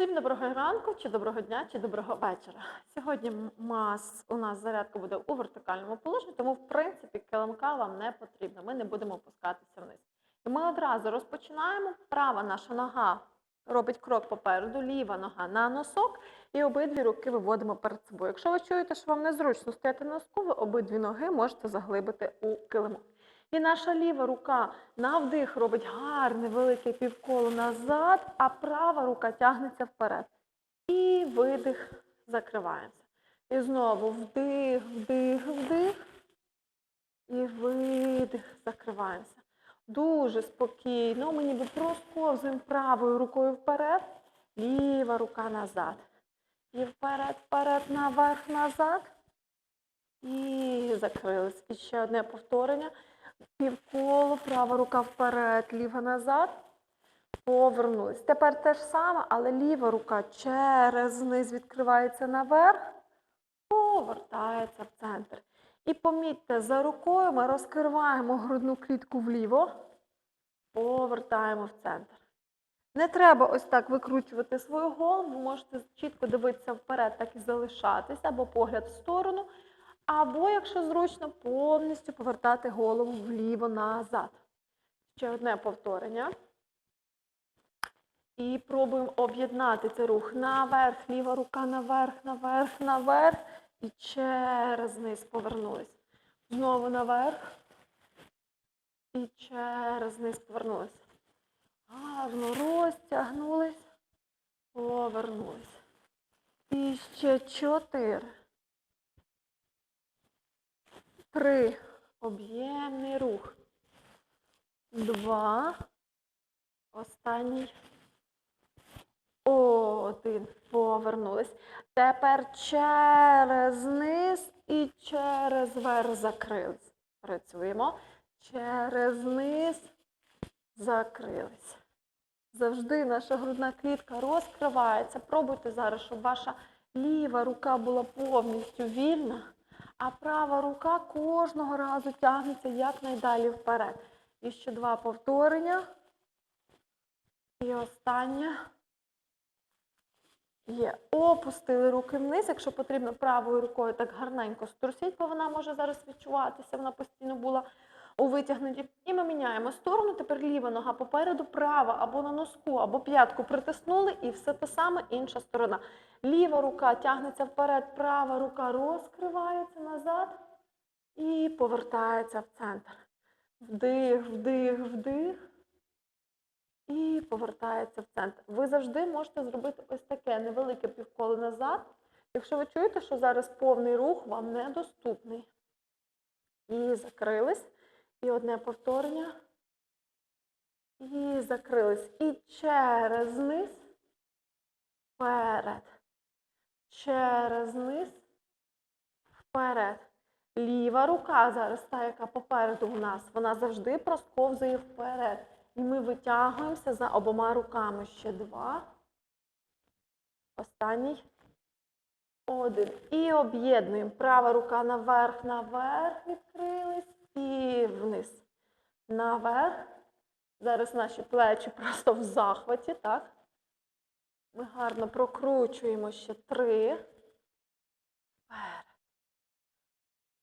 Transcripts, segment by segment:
Всім доброго ранку, чи доброго дня, чи доброго вечора. Сьогодні мас, у нас зарядка буде у вертикальному положенні, тому в принципі килимка вам не потрібно. Ми не будемо опускатися вниз. І ми одразу розпочинаємо. Права наша нога робить крок попереду, ліва нога на носок, і обидві руки виводимо перед собою. Якщо ви чуєте, що вам незручно стояти на носку, ви обидві ноги можете заглибити у килимок. І наша ліва рука на вдих робить гарне велике півколо назад, а права рука тягнеться вперед. І видих, закриваємося. І знову вдих, вдих, вдих. І видих, закриваємося. Дуже спокійно. Ми ніби просковзуємо правою рукою вперед, ліва рука назад. І вперед, вперед, наверх, назад. І закрились. І ще одне повторення. Півколо, права рука вперед, ліва назад. Повернулись. Тепер те ж саме, але ліва рука через низ відкривається наверх, повертається в центр. І помітьте, за рукою ми розкриваємо грудну клітку вліво, повертаємо в центр. Не треба ось так викручувати свою голову, ви можете чітко дивитися вперед, так і залишатися, або погляд в сторону. Або, якщо зручно, повністю повертати голову вліво назад. Ще одне повторення. І пробуємо об'єднати цей рух наверх, ліва рука наверх, наверх, наверх. І через низ повернулись. Знову наверх. І через низ повернулись. Гарно розтягнулись, повернулись. І ще чотири. Три. Об'ємний рух. Два. Останній. Один. Повернулись. Тепер через низ і через верх закрились. Працюємо. Через низ закрились. Завжди наша грудна клітка розкривається. Пробуйте зараз, щоб ваша ліва рука була повністю вільна, а права рука кожного разу тягнеться якнайдалі вперед. І ще два повторення. І останнє. Є. Опустили руки вниз. Якщо потрібно правою рукою так гарненько струсіть, бо вона може зараз відчуватися, вона постійно була у витягнутті. І ми міняємо сторону. Тепер ліва нога попереду, права або на носку, або п'ятку притиснули, і все те саме інша сторона. Ліва рука тягнеться вперед, права рука розкривається назад і повертається в центр. Вдих, вдих, вдих. І повертається в центр. Ви завжди можете зробити ось таке невелике півколо назад, якщо ви чуєте, що зараз повний рух вам недоступний. І закрились. І одне повторення. І закрились. І через низ. Вперед. Через низ. Вперед. Ліва рука зараз та, яка попереду в нас, вона завжди просковзує вперед. І ми витягуємося за обома руками. Ще два. Останній. Один. І об'єднуємо. Права рука наверх, наверх відкрились. І вниз. Наверх. Зараз наші плечі просто в захваті, так? Ми гарно прокручуємо ще три. Вперед.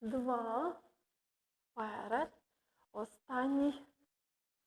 Два. Вперед. Останній.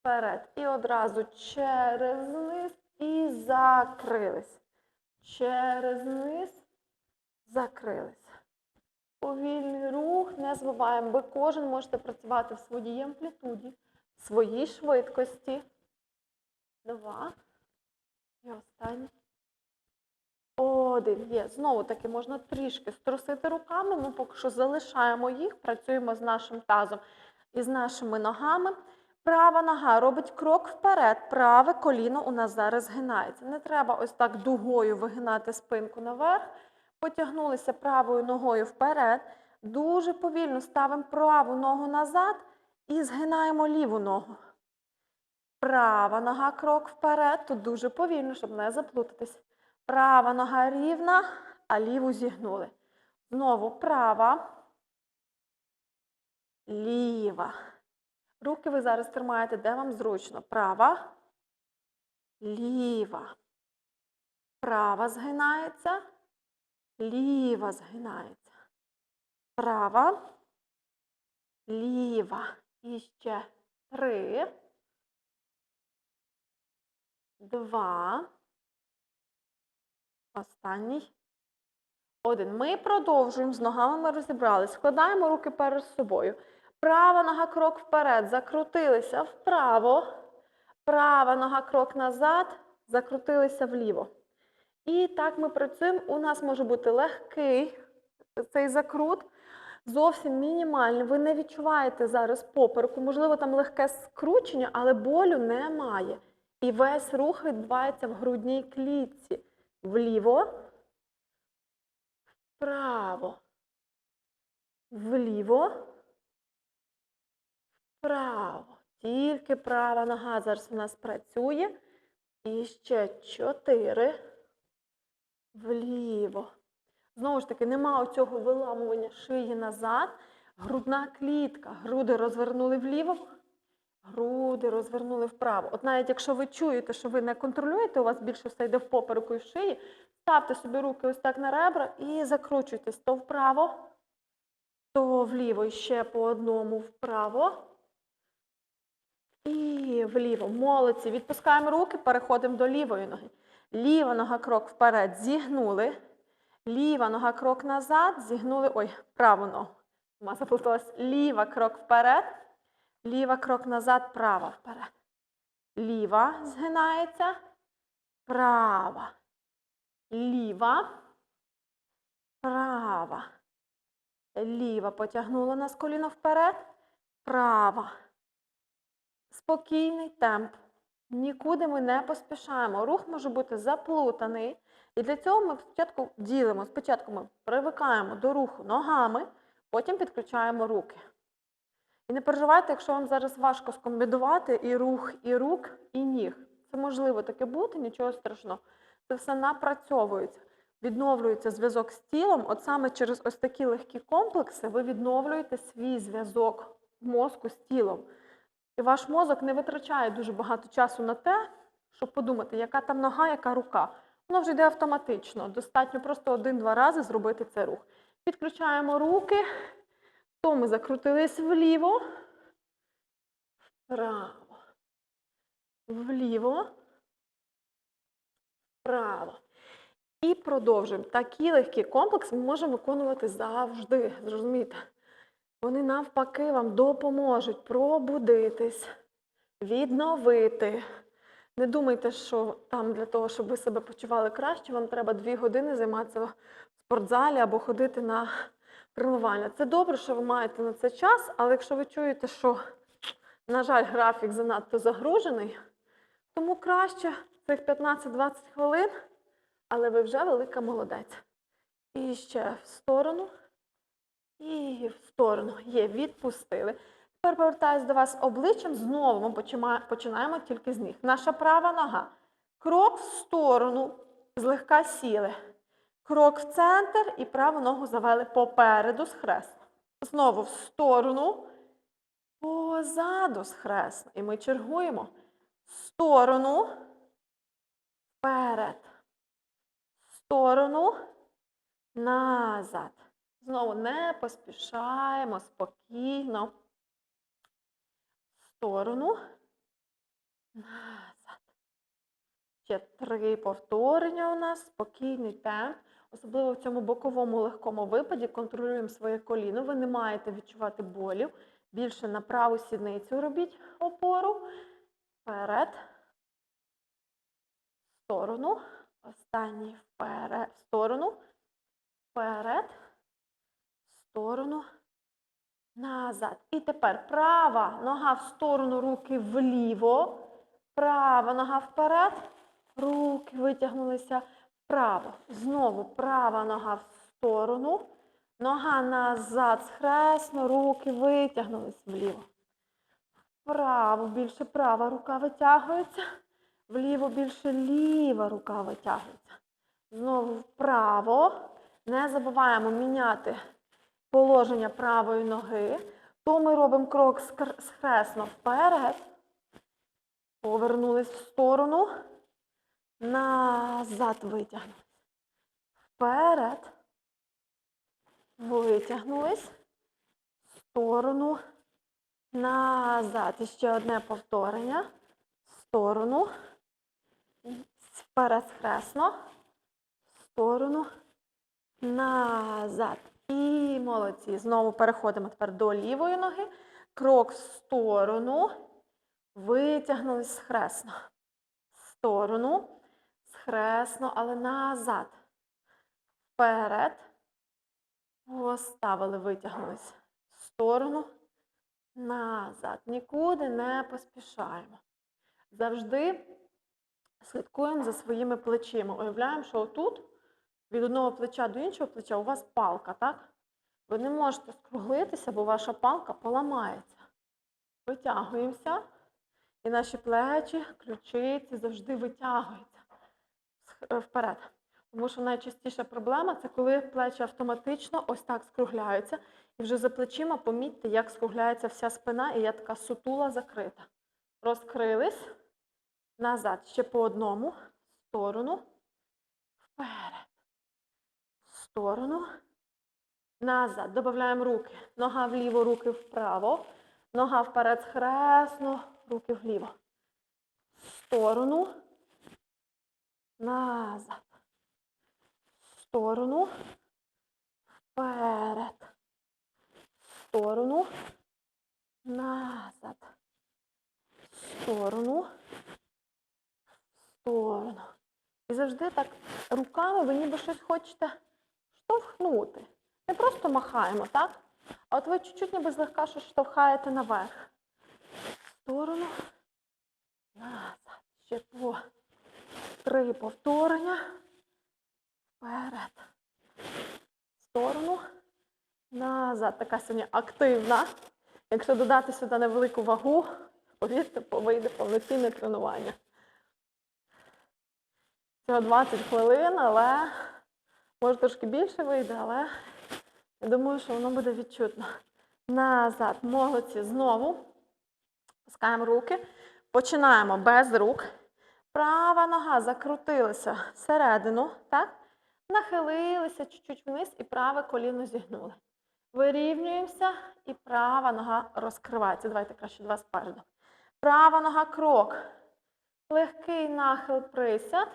Вперед. І одразу через низ і закрились. Через низ закрились. Повільний рух, не забуваємо, ви кожен можете працювати в своїй амплітуді, в своїй швидкості. Два. І останній. Один. Є. Знову таки можна трішки струсити руками. Ми поки що залишаємо їх, працюємо з нашим тазом і з нашими ногами. Права нога робить крок вперед, праве коліно у нас зараз згинається. Не треба ось так дугою вигинати спинку наверх. Потягнулися правою ногою вперед. Дуже повільно ставимо праву ногу назад і згинаємо ліву ногу. Права нога крок вперед. Тут дуже повільно, щоб не заплутатись. Права нога рівна, а ліву зігнули. Знову права, ліва. Руки ви зараз тримаєте, де вам зручно. Права, ліва. Права згинається, ліва згинається. Права, ліва. І ще три, два. Останній. Один. Ми продовжуємо. З ногами ми розібрались. Складаємо руки перед собою. Права нога крок вперед. Закрутилися вправо. Права нога крок назад. Закрутилися вліво. І так ми працюємо. У нас може бути легкий цей закрут, зовсім мінімальний. Ви не відчуваєте зараз попереку. Можливо, там легке скручення, але болю немає. І весь рух відбувається в грудній клітці. Вліво, вправо, вліво, вправо. Тільки права нога зараз у нас працює. І ще чотири. Вліво. Знову ж таки, нема оцього виламування шиї назад. Грудна клітка. Груди розвернули вліво, груди розвернули вправо. От навіть якщо ви чуєте, що ви не контролюєте, у вас більше все йде в попереку і в шиї, ставте собі руки ось так на ребра і закручуйтесь то вправо, то вліво. І ще по одному вправо. І вліво. Молодці. Відпускаємо руки, переходимо до лівої ноги. Ліва нога крок вперед, зігнули. Ліва нога крок назад, зігнули. Ой, праву ногу. Заплуталась. Ліва крок вперед. Ліва крок назад, права вперед. Ліва згинається. Права. Ліва. Права. Ліва потягнула нас коліно вперед. Права. Спокійний темп. Нікуди ми не поспішаємо. Рух може бути заплутаний. І для цього ми спочатку ділимо. Спочатку ми привикаємо до руху ногами, потім підключаємо руки. І не переживайте, якщо вам зараз важко скомбінувати і рух, і рук, і ніг. Це можливо таке бути, нічого страшного. Це все напрацьовується. Відновлюється зв'язок з тілом. От саме через ось такі легкі комплекси ви відновлюєте свій зв'язок мозку з тілом. І ваш мозок не витрачає дуже багато часу на те, щоб подумати, яка там нога, яка рука. Воно вже йде автоматично. Достатньо просто один-два рази зробити цей рух. Підключаємо руки, то ми закрутились вліво, вправо, вліво, вправо. І продовжуємо. Такі легкі комплекси ми можемо виконувати завжди. Зрозумієте? Вони навпаки вам допоможуть пробудитись, відновити. Не думайте, що там для того, щоб ви себе почували краще, вам треба дві години займатися в спортзалі або ходити на тренування. Це добре, що ви маєте на це час, але якщо ви чуєте, що, на жаль, графік занадто загружений, тому краще цих 15-20 хвилин, але ви вже велика молодець. І ще в сторону. І в сторону. Є, відпустили. Тепер повертаюсь до вас обличчям. Знову ми починаємо тільки з ніг. Наша права нога. Крок в сторону, злегка сіли. Крок в центр і праву ногу завели попереду схресно. Знову в сторону, позаду схресно. І ми чергуємо. В сторону, вперед. В сторону, назад. Знову не поспішаємо спокійно. В сторону. Назад. Ще три повторення у нас, спокійний темп. Особливо в цьому боковому легкому випаді контролюємо своє коліно. Ви не маєте відчувати болю. Більше на праву сідницю робіть опору. Вперед. В сторону. Останній вперед. В сторону. Вперед сторону, назад. І тепер права нога в сторону, руки вліво. Права нога вперед. Руки витягнулися вправо. Знову права нога в сторону. Нога назад, схресно, руки витягнулись вліво. Вправо більше права рука витягується. Вліво більше ліва рука витягується. Знову вправо. Не забуваємо міняти положення правої ноги, то ми робимо крок схресно вперед, повернулись в сторону, Назад витягнулись. Вперед. Витягнулись. В сторону. Назад. І ще одне повторення. В сторону. Вперед схресно. В сторону. Назад. І молодці. Знову переходимо тепер до лівої ноги. Крок в сторону. Витягнулись схресно. В сторону. Схресно, але назад. Вперед. Поставили, витягнулись. В сторону. Назад. Нікуди не поспішаємо. Завжди слідкуємо за своїми плечима. Уявляємо, що отут від одного плеча до іншого плеча у вас палка, так? Ви не можете скруглитися, бо ваша палка поламається. Витягуємося. І наші плечі, ключиці завжди витягуються вперед. Тому що найчастіша проблема це коли плечі автоматично ось так скругляються. І вже за плечима помітьте, як скругляється вся спина, і я така сутула закрита. Розкрились. Назад. Ще по одному. В сторону. Вперед. Сторону. Назад. Додаємо руки. Нога вліво, руки вправо. Нога вперед хресно, руки вліво. Сторону. Назад. Сторону. Вперед. Сторону. Назад. Сторону. Сторону. І завжди так руками ви ніби щось хочете штовхнути. Не просто махаємо, так? А от ви чуть-чуть ніби злегка щось штовхаєте наверх. В сторону. Назад. Ще по три повторення. Вперед. В сторону. Назад. Така сьогодні активна. Якщо додати сюди невелику вагу, повірте, вийде повноцінне тренування. Всього 20 хвилин, але може трошки більше вийде, але я думаю, що воно буде відчутно. Назад. Молодці. Знову. Пускаємо руки. Починаємо без рук. Права нога закрутилася всередину, так? Нахилилися чуть-чуть вниз і праве коліно зігнули. Вирівнюємося і права нога розкривається. Давайте краще два спереду. Права нога крок. Легкий нахил присяд.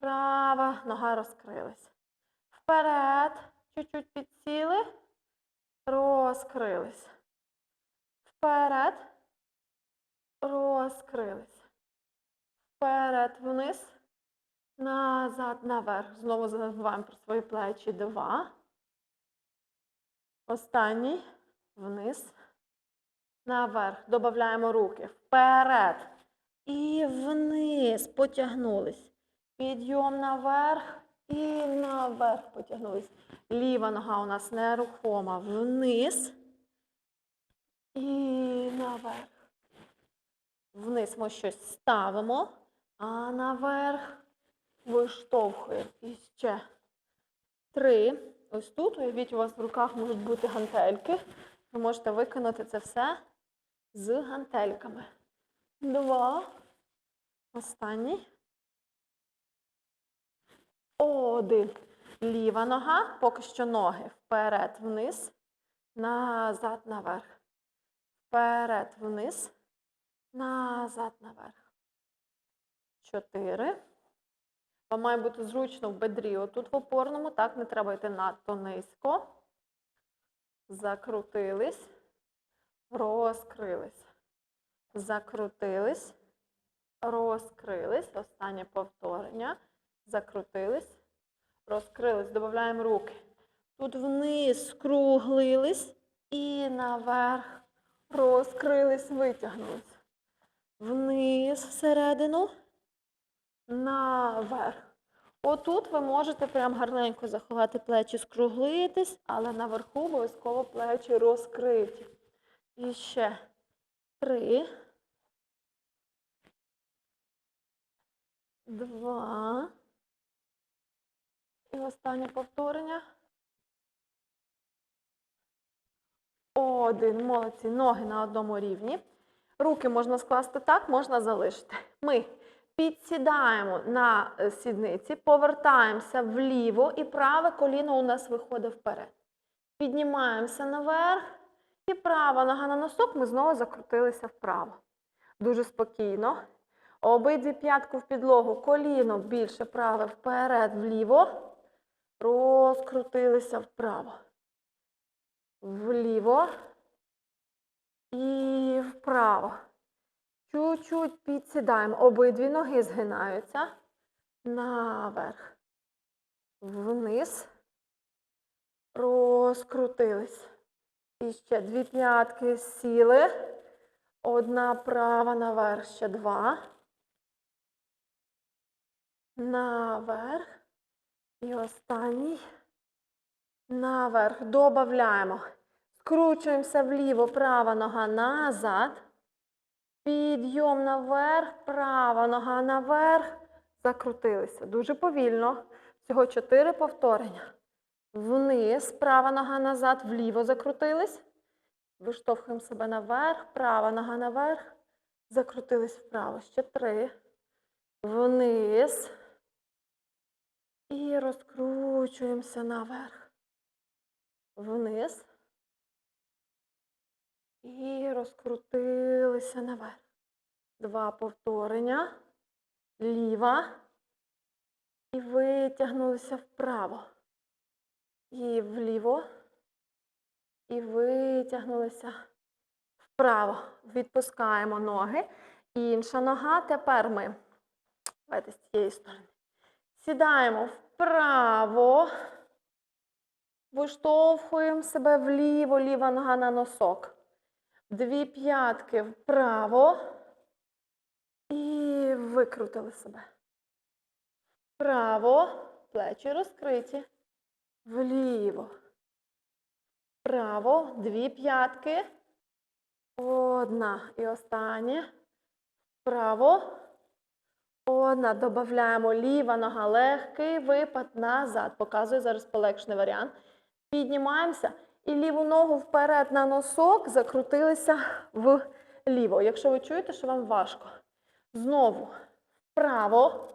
Права нога розкрилась. Вперед. Чуть-чуть підсіли. Розкрились. Вперед. Розкрились. Вперед, вниз. Назад, наверх. Знову забуваємо про свої плечі. Два. Останній. Вниз. Наверх. Додаємо руки. Вперед. І вниз. Потягнулись. Підйом наверх. І наверх потягнулись. Ліва нога у нас нерухома. Вниз. І наверх. Вниз ми щось ставимо, а наверх виштовхуємо. І ще три. Ось тут, уявіть, у вас в руках можуть бути гантельки. Ви можете виконати це все з гантельками. Два. Останній. Один. Ліва нога, поки що ноги. Вперед, вниз, назад, наверх. Вперед, вниз, назад, наверх. Чотири. Вам має бути зручно в бедрі. Отут в опорному, так, не треба йти надто низько. Закрутились, розкрились. Закрутились, розкрились. Останнє повторення. Закрутились, розкрились. Додаємо руки. Тут вниз скруглились і наверх розкрились, витягнулись. Вниз всередину, наверх. Отут ви можете прям гарненько заховати плечі, скруглитись, але наверху обов'язково плечі розкриті. І ще три. Два. І останнє повторення. Один. Молодці. Ноги на одному рівні. Руки можна скласти так, можна залишити. Ми Підсідаємо на е, сідниці, повертаємося вліво і праве коліно у нас виходить вперед. Піднімаємося наверх і права нога на носок, ми знову закрутилися вправо. Дуже спокійно. Обидві п'ятку в підлогу, коліно більше праве вперед, вліво. Розкрутилися вправо. Вліво і вправо. Чуть-чуть підсідаємо. Обидві ноги згинаються. Наверх. Вниз. Розкрутились. І ще дві п'ятки сіли. Одна права наверх, ще два. Наверх. І останній. Наверх. Добавляємо. Скручуємося вліво, права нога назад. Підйом наверх, права нога наверх. Закрутилися. Дуже повільно. Всього чотири повторення. Вниз, права нога назад, вліво закрутились. Виштовхуємо себе наверх, права нога наверх. Закрутились вправо. Ще три. Вниз. І розкручуємося наверх. Вниз. І розкрутилися наверх. Два повторення. Ліва. І витягнулися вправо. І вліво. І витягнулися вправо. Відпускаємо ноги. Інша нога. Тепер ми. Давайте з цієї сторони. Сідаємо вправо. Виштовхуємо себе вліво, ліва нога на носок. Дві п'ятки вправо. І викрутили себе. Вправо. Плечі розкриті. Вліво. Вправо. Дві п'ятки. Одна. І останнє. Вправо. Одна. Додаємо ліва нога легкий випад назад. Показую зараз полегшений варіант. Піднімаємося і ліву ногу вперед на носок закрутилися вліво. Якщо ви чуєте, що вам важко. Знову вправо.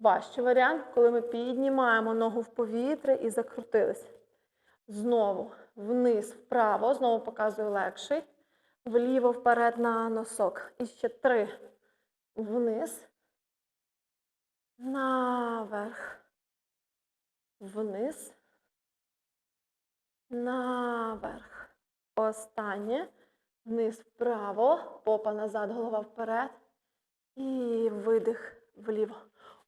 Важчий варіант, коли ми піднімаємо ногу в повітря і закрутилися. Знову вниз, вправо. Знову показую легший. Вліво вперед на носок. І ще три. Вниз. Наверх. Вниз. Наверх. Останнє. Вниз вправо. Попа назад, голова вперед. І видих вліво.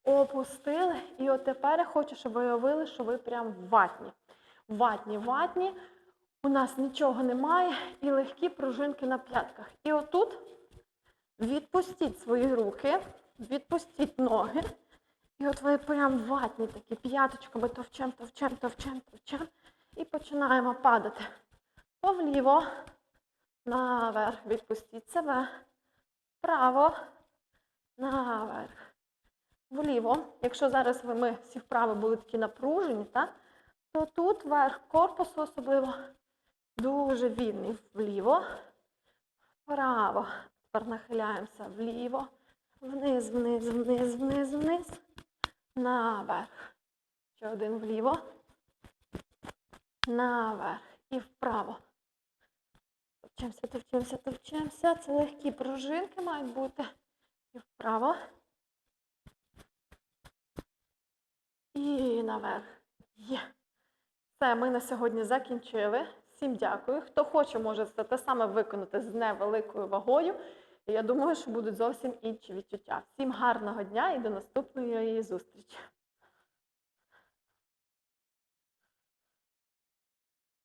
Опустили. І от тепер я хочу, щоб ви уявили, що ви прям ватні. Ватні, ватні. У нас нічого немає. І легкі пружинки на п'ятках. І отут відпустіть свої руки, відпустіть ноги. І от ви прям ватні такі п'яточками товчем, товчем, товчем, товчем. І починаємо падати. Повліво, наверх. Відпустіть себе. Вправо, наверх. Вліво. Якщо зараз ви, ми всі вправи були такі напружені, так? то тут верх корпусу особливо дуже вільний. Вліво, вправо. Тепер нахиляємося вліво, вниз, вниз, вниз, вниз, вниз. Наверх. Ще один вліво. Наверх. І вправо. Товчемося, товчемося, товчемося. Це легкі пружинки мають бути. І вправо. І наверх. Є. Все, ми на сьогодні закінчили. Всім дякую. Хто хоче, може це те саме виконати з невеликою вагою. Я думаю, що будуть зовсім інші відчуття. Всім гарного дня і до наступної зустрічі!